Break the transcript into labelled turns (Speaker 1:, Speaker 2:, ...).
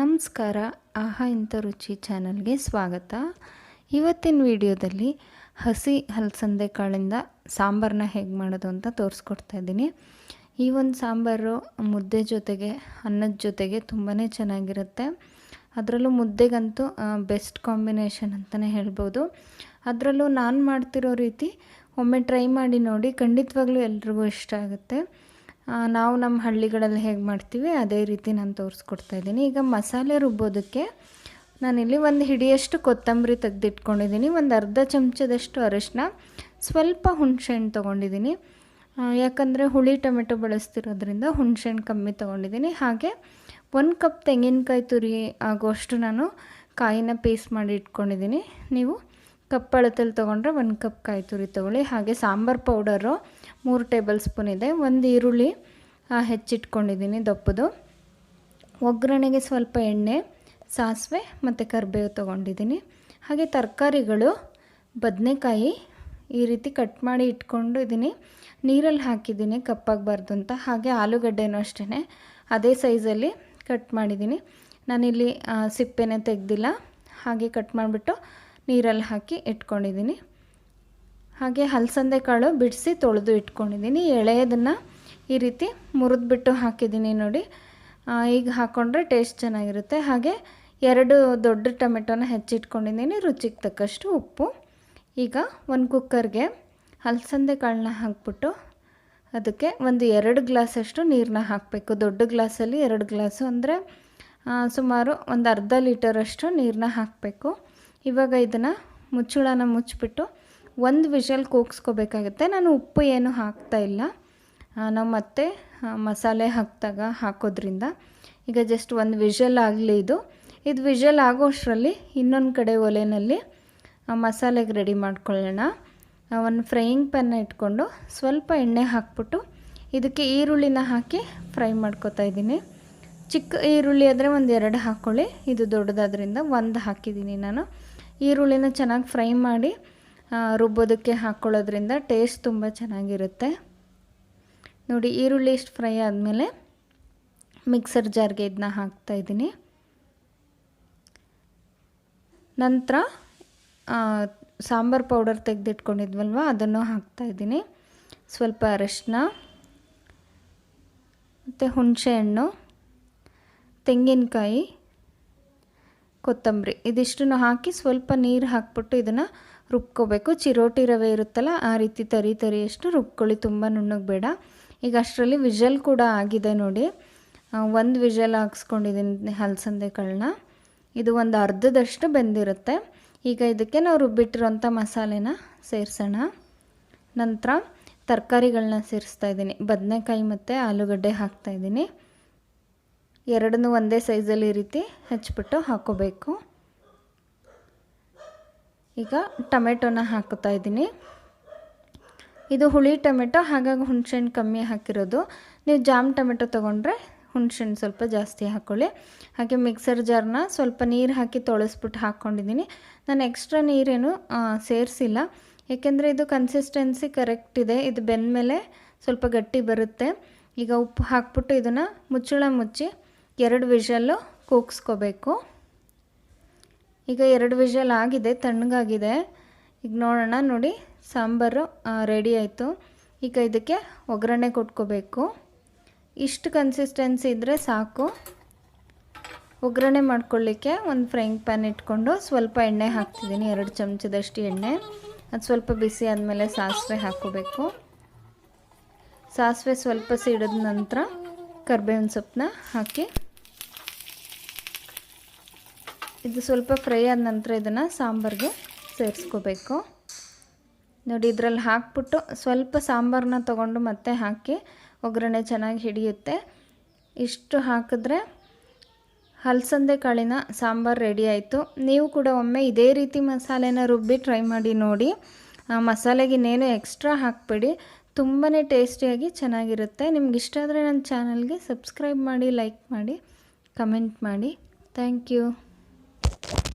Speaker 1: ನಮಸ್ಕಾರ, ಆಹಾ ಇಂಥ ರುಚಿ ಚಾನಲ್ಗೆ ಸ್ವಾಗತ. ಇವತ್ತಿನ ವಿಡಿಯೋದಲ್ಲಿ ಹಸಿ ಹಲಸಂದೆ ಕಾಳಿಂದ ಸಾಂಬಾರನ್ನ ಹೇಗೆ ಮಾಡೋದು ಅಂತ ತೋರಿಸ್ಕೊಡ್ತಾ ಇದ್ದೀನಿ. ಈ ಒಂದು ಸಾಂಬಾರು ಮುದ್ದೆ ಜೊತೆಗೆ, ಅನ್ನದ ಜೊತೆಗೆ ತುಂಬಾ ಚೆನ್ನಾಗಿರುತ್ತೆ. ಅದರಲ್ಲೂ ಮುದ್ದೆಗಂತೂ ಬೆಸ್ಟ್ ಕಾಂಬಿನೇಷನ್ ಅಂತಲೇ ಹೇಳ್ಬೋದು. ಅದರಲ್ಲೂ ನಾನು ಮಾಡ್ತಿರೋ ರೀತಿ ಒಮ್ಮೆ ಟ್ರೈ ಮಾಡಿ ನೋಡಿ, ಖಂಡಿತವಾಗ್ಲೂ ಎಲ್ರಿಗೂ ಇಷ್ಟ ಆಗುತ್ತೆ. ನಾವು ನಮ್ಮ ಹಳ್ಳಿಗಳಲ್ಲಿ ಹೇಗೆ ಮಾಡ್ತೀವಿ, ಅದೇ ರೀತಿ ನಾನು ತೋರಿಸ್ಕೊಡ್ತಾ ಇದ್ದೀನಿ. ಈಗ ಮಸಾಲೆ ರುಬ್ಬೋದಕ್ಕೆ ನಾನಿಲ್ಲಿ ಒಂದು ಹಿಡಿಯಷ್ಟು ಕೊತ್ತಂಬರಿ ತೆಗೆದಿಟ್ಕೊಂಡಿದ್ದೀನಿ, ಒಂದು ಅರ್ಧ ಚಮಚದಷ್ಟು ಅರಿಶಿನ, ಸ್ವಲ್ಪ ಹುಣಸೆಹಣ್ಣು ತೊಗೊಂಡಿದ್ದೀನಿ. ಯಾಕಂದರೆ ಹುಳಿ ಟೊಮೆಟೊ ಬಳಸ್ತಿರೋದ್ರಿಂದ ಹುಣಸೆಹಣ್ಣು ಕಮ್ಮಿ ತೊಗೊಂಡಿದ್ದೀನಿ. ಹಾಗೆ ಒಂದು ಕಪ್ ತೆಂಗಿನಕಾಯಿ ತುರಿ ಆಗೋಷ್ಟು ನಾನು ಕಾಯಿನ ಪೇಸ್ಟ್ ಮಾಡಿ ಇಟ್ಕೊಂಡಿದ್ದೀನಿ. ನೀವು ಕಪ್ ಅಳತೆಲಿ ತೊಗೊಂಡ್ರೆ ಒಂದು ಕಪ್ ಕಾಯಿ ತುರಿ ತೊಗೊಳ್ಳಿ. ಹಾಗೆ ಸಾಂಬಾರು ಪೌಡರು ಮೂರು ಟೇಬಲ್ ಸ್ಪೂನ್ ಇದೆ, ಒಂದು ಈರುಳ್ಳಿ ಹೆಚ್ಚಿಟ್ಕೊಂಡಿದ್ದೀನಿ ದಪ್ಪದು. ಒಗ್ಗರಣೆಗೆ ಸ್ವಲ್ಪ ಎಣ್ಣೆ, ಸಾಸಿವೆ ಮತ್ತು ಕರಿಬೇವು ತೊಗೊಂಡಿದ್ದೀನಿ. ಹಾಗೆ ತರಕಾರಿಗಳು, ಬದನೆಕಾಯಿ ಈ ರೀತಿ ಕಟ್ ಮಾಡಿ ಇಟ್ಕೊಂಡು ಇದ್ದೀನಿ ನೀರಲ್ಲಿ ಹಾಕಿದ್ದೀನಿ ಕಪ್ಪಾಗಬಾರ್ದು ಅಂತ. ಹಾಗೆ ಆಲೂಗಡ್ಡೆನೂ ಅಷ್ಟೇ ಅದೇ ಸೈಜಲ್ಲಿ ಕಟ್ ಮಾಡಿದ್ದೀನಿ. ನಾನಿಲ್ಲಿ ಸಿಪ್ಪೆನೇ ತೆಗೆದಿಲ್ಲ. ಹಾಗೆ ಕಟ್ ಮಾಡಿಬಿಟ್ಟು ನೀರಲ್ಲಿ ಹಾಕಿ ಇಟ್ಕೊಂಡಿದ್ದೀನಿ. ಹಾಗೆ ಹಲಸಂದೆ ಕಾಳು ಬಿಡಿಸಿ ತೊಳೆದು ಇಟ್ಕೊಂಡಿದ್ದೀನಿ. ಎಳೆಯದನ್ನು ಈ ರೀತಿ ಮುರಿದ್ಬಿಟ್ಟು ಹಾಕಿದ್ದೀನಿ ನೋಡಿ. ಈಗ ಹಾಕ್ಕೊಂಡ್ರೆ ಟೇಸ್ಟ್ ಚೆನ್ನಾಗಿರುತ್ತೆ. ಹಾಗೆ ಎರಡು ದೊಡ್ಡ ಟೊಮೆಟೊನ ಹೆಚ್ಚಿಟ್ಕೊಂಡಿದ್ದೀನಿ, ರುಚಿಗೆ ತಕ್ಕಷ್ಟು ಉಪ್ಪು. ಈಗ ಒಂದು ಕುಕ್ಕರ್ಗೆ ಹಲಸಂದೆ ಕಾಳನ್ನ ಹಾಕ್ಬಿಟ್ಟು ಅದಕ್ಕೆ ಒಂದು ಎರಡು ಗ್ಲಾಸಷ್ಟು ನೀರನ್ನ ಹಾಕಬೇಕು. ದೊಡ್ಡ ಗ್ಲಾಸಲ್ಲಿ ಎರಡು ಗ್ಲಾಸು ಅಂದರೆ ಸುಮಾರು ಒಂದು ಅರ್ಧ ಲೀಟರಷ್ಟು ನೀರನ್ನ ಹಾಕಬೇಕು. ಇವಾಗ ಇದನ್ನು ಮುಚ್ಚಳನ ಮುಚ್ಚಿಬಿಟ್ಟು ಒಂದು ವಿಷಲ್ ಕೂಗಿಸ್ಕೋಬೇಕಾಗುತ್ತೆ. ನಾನು ಉಪ್ಪು ಏನು ಹಾಕ್ತಾ ಇಲ್ಲ. ನಾವು ಮತ್ತೆ ಮಸಾಲೆ ಹಾಕಿದಾಗ ಹಾಕೋದ್ರಿಂದ. ಈಗ ಜಸ್ಟ್ ಒಂದು ವಿಷಲ್ ಆಗಲಿ ಇದು. ಇದು ವಿಷಲ್ ಆಗೋಷ್ಟರಲ್ಲಿ ಇನ್ನೊಂದು ಕಡೆ ಒಲೆಯಲ್ಲಿ ಮಸಾಲೆಗೆ ರೆಡಿ ಮಾಡ್ಕೊಳ್ಳೋಣ. ಒಂದು ಫ್ರೈಯಿಂಗ್ ಪ್ಯಾನ್ನ ಇಟ್ಕೊಂಡು ಸ್ವಲ್ಪ ಎಣ್ಣೆ ಹಾಕ್ಬಿಟ್ಟು ಇದಕ್ಕೆ ಈರುಳ್ಳಿನ ಹಾಕಿ ಫ್ರೈ ಮಾಡ್ಕೊತಾ ಇದ್ದೀನಿ. ಚಿಕ್ಕ ಈರುಳ್ಳಿ ಆದರೆ ಒಂದು ಎರಡು ಹಾಕ್ಕೊಳ್ಳಿ ಇದು ದೊಡ್ಡದಾದ್ರಿಂದ ಒಂದು ಹಾಕಿದ್ದೀನಿ ನಾನು. ಈರುಳ್ಳಿನ ಚೆನ್ನಾಗಿ ಫ್ರೈ ಮಾಡಿ ರುಬ್ಬೋದಕ್ಕೆ ಹಾಕ್ಕೊಳ್ಳೋದ್ರಿಂದ ಟೇಸ್ಟ್ ತುಂಬ ಚೆನ್ನಾಗಿರುತ್ತೆ. ನೋಡಿ, ಈರುಳ್ಳಿ ಇಷ್ಟು ಫ್ರೈ ಆದಮೇಲೆ ಮಿಕ್ಸರ್ ಜಾರ್ಗೆ ಇದನ್ನ ಹಾಕ್ತಾಯಿದ್ದೀನಿ ನಂತರ ಸಾಂಬಾರು ಪೌಡರ್ ತೆಗೆದಿಟ್ಕೊಂಡಿದ್ವಲ್ವ, ಅದನ್ನು ಹಾಕ್ತಾಯಿದ್ದೀನಿ ಸ್ವಲ್ಪ ಅರಶಿನ ಮತ್ತು ಹುಣಸೆಹಣ್ಣು ತೆಂಗಿನಕಾಯಿ, ಕೊತ್ತಂಬರಿ, ಇದಿಷ್ಟನ್ನು ಹಾಕಿ ಸ್ವಲ್ಪ ನೀರು ಹಾಕ್ಬಿಟ್ಟು ಇದನ್ನು ರುಬ್ಕೋಬೇಕು. ಚಿರೋಟಿ ರವೆ ಇರುತ್ತಲ್ಲ, ಆ ರೀತಿ ತರಿ ತರಿಯಷ್ಟು ರುಬ್ಕೊಳ್ಳಿ. ತುಂಬ ನುಣ್ಣಗೆ ಬೇಡ ಈಗ ಅಷ್ಟರಲ್ಲಿ ವಿಷಲ್ ಕೂಡ ಆಗಿದೆ ನೋಡಿ. ಒಂದು ವಿಷಲ್ ಹಾಕ್ಸ್ಕೊಂಡಿದ್ದೀನಿ ಹಲಸಂದೆ ಕಾಳನ್ನ ಇದು ಒಂದು ಅರ್ಧದಷ್ಟು ಬೆಂದಿರುತ್ತೆ. ಈಗ ಇದಕ್ಕೆ ನಾವು ರುಬ್ಬಿಟ್ಟಿರೋಂಥ ಮಸಾಲೆನ ಸೇರಿಸೋಣ. ನಂತರ ತರಕಾರಿಗಳನ್ನ ಸೇರಿಸ್ತಾ ಇದ್ದೀನಿ. ಬದನೆಕಾಯಿ ಮತ್ತು ಆಲೂಗಡ್ಡೆ ಹಾಕ್ತಾಯಿದ್ದೀನಿ ಎರಡನ್ನೂ ಒಂದೇ ಸೈಜಲ್ಲಿ ಈ ರೀತಿ ಹೆಚ್ಚಿಬಿಟ್ಟು ಹಾಕೋಬೇಕು. ಈಗ ಟೊಮೆಟೊನ ಹಾಕುತ್ತಾ ಇದ್ದೀನಿ. ಇದು ಹುಳಿ ಟೊಮೆಟೊ, ಹಾಗಾಗಿ ಹುಣಸೆಹಣ್ಣು ಕಮ್ಮಿ ಹಾಕಿರೋದು. ನೀವು ಜಾಮ್ ಟೊಮೆಟೊ ತೊಗೊಂಡ್ರೆ ಹುಣಸೆಹಣ್ಣು ಸ್ವಲ್ಪ ಜಾಸ್ತಿ ಹಾಕ್ಕೊಳ್ಳಿ ಹಾಗೆ ಮಿಕ್ಸರ್ ಜಾರ್ನ ಸ್ವಲ್ಪ ನೀರು ಹಾಕಿ ತೊಳಸ್ಬಿಟ್ಟು ಹಾಕ್ಕೊಂಡಿದ್ದೀನಿ ನಾನು ಎಕ್ಸ್ಟ್ರಾ ನೀರೇನು ಸೇರಿಸಿಲ್ಲ. ಏಕೆಂದರೆ ಇದು ಕನ್ಸಿಸ್ಟೆನ್ಸಿ ಕರೆಕ್ಟ್ ಇದೆ. ಇದು ಬೆಂದಮೇಲೆ ಸ್ವಲ್ಪ ಗಟ್ಟಿ ಬರುತ್ತೆ. ಈಗ ಉಪ್ಪು ಹಾಕ್ಬಿಟ್ಟು ಇದನ್ನು ಮುಚ್ಚಳ ಮುಚ್ಚಿ ಎರಡು ವಿಷಲ್ಲು ಕೂಗಿಸ್ಕೋಬೇಕು. ಈಗ ಎರಡು ವಿಷಲ್ ಆಗಿದೆ, ತಣ್ಣಗಾಗಿದೆ. ಈಗ ನೋಡೋಣ, ನೋಡಿ, ಸಾಂಬಾರು ರೆಡಿ ಆಯಿತು. ಈಗ ಇದಕ್ಕೆ ಒಗ್ಗರಣೆ ಕೊಟ್ಕೋಬೇಕು. ಇಷ್ಟು ಕನ್ಸಿಸ್ಟೆನ್ಸಿ ಇದ್ದರೆ ಸಾಕು. ಒಗ್ಗರಣೆ ಮಾಡ್ಕೊಳ್ಳಿಕ್ಕೆ ಒಂದು ಫ್ರೈಂಗ್ ಪ್ಯಾನ್ ಇಟ್ಕೊಂಡು ಸ್ವಲ್ಪ ಎಣ್ಣೆ ಹಾಕ್ತಿದ್ದೀನಿ, ಎರಡು ಚಮಚದಷ್ಟು ಎಣ್ಣೆ. ಅದು ಸ್ವಲ್ಪ ಬಿಸಿ ಆದಮೇಲೆ ಸಾಸಿವೆ ಹಾಕೋಬೇಕು ಸಾಸಿವೆ ಸ್ವಲ್ಪ ಸಿಡಿದ ನಂತರ ಕರ್ಬೇವಿನ ಸೊಪ್ಪನ್ನ ಹಾಕಿ ಇದು ಸ್ವಲ್ಪ ಫ್ರೈ ಆದ ನಂತರ ಇದನ್ನು ಸಾಂಬಾರಿಗೆ ಸೇರಿಸ್ಕೋಬೇಕು. ನೋಡಿ, ಇದರಲ್ಲಿ ಹಾಕ್ಬಿಟ್ಟು ಸ್ವಲ್ಪ ಸಾಂಬಾರನ್ನ ತೊಗೊಂಡು ಮತ್ತೆ ಹಾಕಿ ಒಗ್ಗರಣೆ ಚೆನ್ನಾಗಿ ಹಿಡಿಯುತ್ತೆ. ಇಷ್ಟು ಹಾಕಿದ್ರೆ ಹಲಸಂದೆ ಕಾಳಿನ ಸಾಂಬಾರು ರೆಡಿ ಆಯಿತು. ನೀವು ಕೂಡ ಒಮ್ಮೆ ಇದೇ ರೀತಿ ಮಸಾಲೆನ ರುಬ್ಬಿ ಟ್ರೈ ಮಾಡಿ ನೋಡಿ. ಆ ಮಸಾಲೆಗೆ ಇನ್ನೇನು ಎಕ್ಸ್ಟ್ರಾ ಹಾಕಬೇಡಿ. ತುಂಬಾ ಟೇಸ್ಟಿಯಾಗಿ ಚೆನ್ನಾಗಿರುತ್ತೆ. ನಿಮ್ಗೆ ಇಷ್ಟ ಆದರೆ ನನ್ನ ಚಾನಲ್ಗೆ ಸಬ್ಸ್ಕ್ರೈಬ್ ಮಾಡಿ, ಲೈಕ್ ಮಾಡಿ, ಕಮೆಂಟ್ ಮಾಡಿ. Thank you.